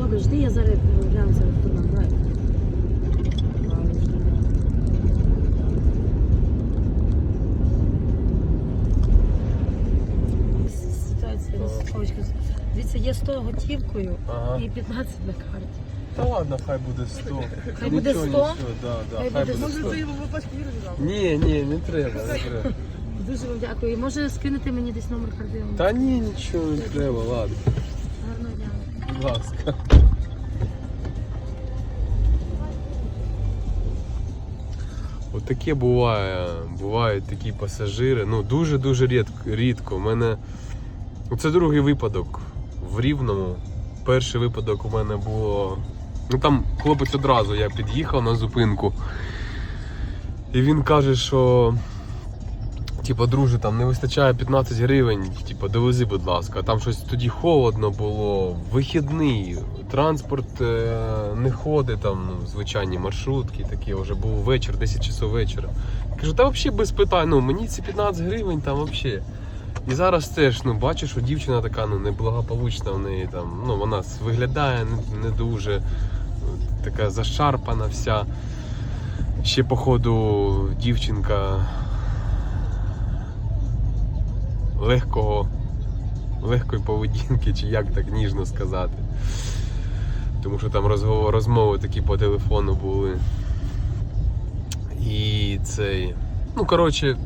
Добре, жди, я зараз гляну це хто нам грає. Ситуація розстрочка. Дивіться, є 100 готівкою Ага. і 15 на карті. Та ладно, хай буде 100. Хай буде 100? нічого, да, да, Хай хай буде буде 100. 100. йому випадку віру дав. Ні, ні, не треба, не треба. Дуже вам дякую. І Може скинути мені десь номер карти? Та ні, нічого не треба, ладно. Будь ласка. От таке буває. Бувають такі пасажири. Ну, дуже-дуже рідко. рідко. У мене. Це другий випадок в Рівному. Перший випадок у мене було. Ну там хлопець одразу я під'їхав на зупинку. І він каже, що. Типа, друже, там не вистачає 15 гривень, типа, довези, будь ласка. Там щось тоді холодно було, вихідний, транспорт е, не ходить, там ну, звичайні маршрутки, такі вже був вечір, 10 часов вечора. Кажу, та взагалі без питань, ну мені ці 15 гривень там взагалі. І зараз теж, ну бачиш, що дівчина така ну, неблагополучна в неї там, ну вона виглядає не, не дуже, така зашарпана вся. Ще, походу, дівчинка легкого, легкої поведінки, чи як так ніжно сказати. Тому що там розговор, розмови такі по телефону були. І цей. Ну, коротше,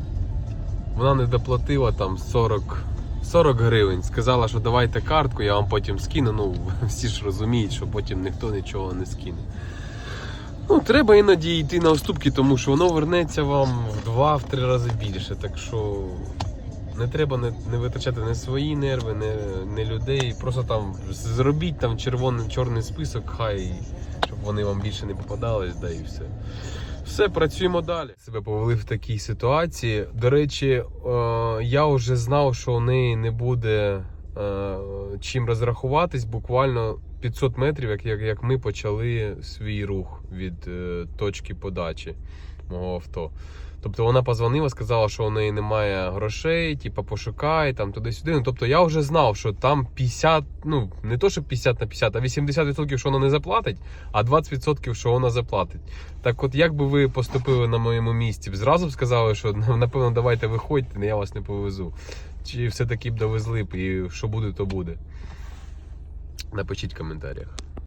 вона не доплатила там 40, 40 гривень. Сказала, що давайте картку, я вам потім скину. Ну, всі ж розуміють, що потім ніхто нічого не скине. Ну, треба іноді йти на уступки, тому що воно вернеться вам в два-три рази більше. Так що не треба не, не витрачати не свої нерви, не, не людей. Просто там зробіть там червоний чорний список, хай, щоб вони вам більше не попадались, да і все. Все, працюємо далі. Себе повели в такій ситуації. До речі, е, я вже знав, що у неї не буде е, чим розрахуватись буквально 500 метрів, як, як, ми почали свій рух від е, точки подачі мого авто. Тобто вона позвонила, сказала, що у неї немає грошей, типу, пошукай там туди-сюди. Ну, тобто я вже знав, що там 50, ну не то, що 50 на 50, а 80% що вона не заплатить, а 20% що вона заплатить. Так от як би ви поступили на моєму місці? Б Зразу б сказали, що «Ну, напевно давайте виходьте, я вас не повезу. Чи все-таки б довезли б і що буде, то буде. Напишіть в коментарях.